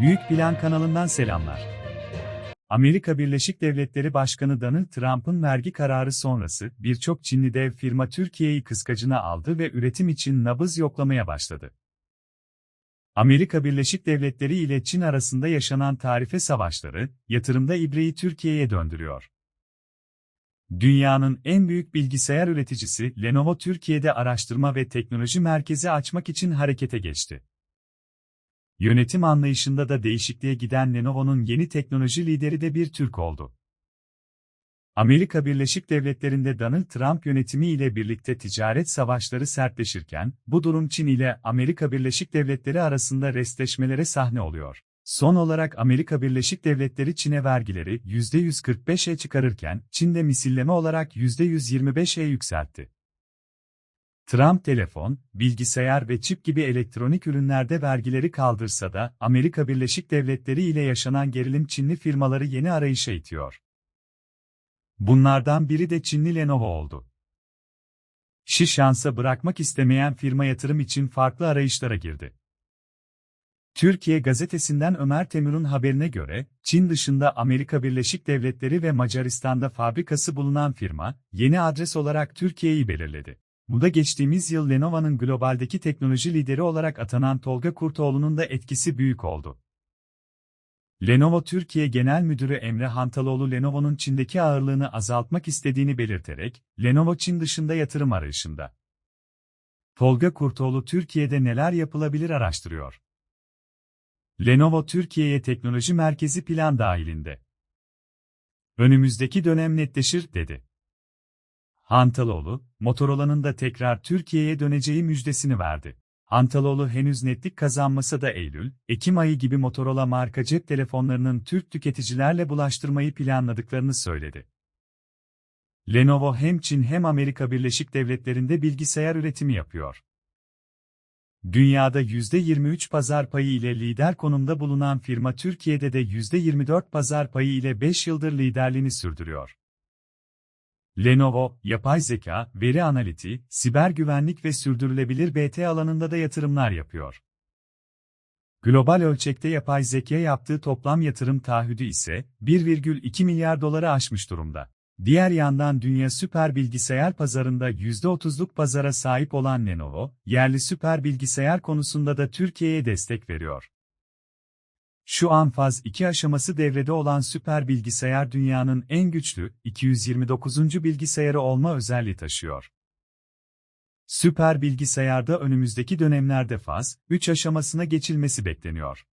Büyük Plan kanalından selamlar. Amerika Birleşik Devletleri Başkanı Donald Trump'ın vergi kararı sonrası birçok Çinli dev firma Türkiye'yi kıskacına aldı ve üretim için nabız yoklamaya başladı. Amerika Birleşik Devletleri ile Çin arasında yaşanan tarife savaşları, yatırımda ibreyi Türkiye'ye döndürüyor. Dünyanın en büyük bilgisayar üreticisi Lenovo Türkiye'de araştırma ve teknoloji merkezi açmak için harekete geçti. Yönetim anlayışında da değişikliğe giden Lenovo'nun yeni teknoloji lideri de bir Türk oldu. Amerika Birleşik Devletleri'nde Donald Trump yönetimi ile birlikte ticaret savaşları sertleşirken, bu durum Çin ile Amerika Birleşik Devletleri arasında restleşmelere sahne oluyor. Son olarak Amerika Birleşik Devletleri Çin'e vergileri %145'e çıkarırken, Çin de misilleme olarak %125'e yükseltti. Trump telefon, bilgisayar ve çip gibi elektronik ürünlerde vergileri kaldırsa da, Amerika Birleşik Devletleri ile yaşanan gerilim Çinli firmaları yeni arayışa itiyor. Bunlardan biri de Çinli Lenovo oldu. Şi şansa bırakmak istemeyen firma yatırım için farklı arayışlara girdi. Türkiye gazetesinden Ömer Temur'un haberine göre, Çin dışında Amerika Birleşik Devletleri ve Macaristan'da fabrikası bulunan firma, yeni adres olarak Türkiye'yi belirledi. Bu da geçtiğimiz yıl Lenovo'nun globaldeki teknoloji lideri olarak atanan Tolga Kurtoğlu'nun da etkisi büyük oldu. Lenovo Türkiye Genel Müdürü Emre Hantaloğlu Lenovo'nun Çin'deki ağırlığını azaltmak istediğini belirterek, Lenovo Çin dışında yatırım arayışında. Tolga Kurtoğlu Türkiye'de neler yapılabilir araştırıyor. Lenovo Türkiye'ye teknoloji merkezi plan dahilinde. Önümüzdeki dönem netleşir, dedi. Hantaloğlu, Motorola'nın da tekrar Türkiye'ye döneceği müjdesini verdi. Hantaloğlu henüz netlik kazanmasa da Eylül, Ekim ayı gibi Motorola marka cep telefonlarının Türk tüketicilerle bulaştırmayı planladıklarını söyledi. Lenovo hem Çin hem Amerika Birleşik Devletleri'nde bilgisayar üretimi yapıyor. Dünyada %23 pazar payı ile lider konumda bulunan firma Türkiye'de de %24 pazar payı ile 5 yıldır liderliğini sürdürüyor. Lenovo, yapay zeka, veri analiti, siber güvenlik ve sürdürülebilir BT alanında da yatırımlar yapıyor. Global ölçekte yapay zeka yaptığı toplam yatırım taahhüdü ise 1,2 milyar doları aşmış durumda. Diğer yandan dünya süper bilgisayar pazarında %30'luk pazara sahip olan Lenovo, yerli süper bilgisayar konusunda da Türkiye'ye destek veriyor. Şu an faz 2 aşaması devrede olan süper bilgisayar dünyanın en güçlü, 229. bilgisayarı olma özelliği taşıyor. Süper bilgisayarda önümüzdeki dönemlerde faz 3 aşamasına geçilmesi bekleniyor.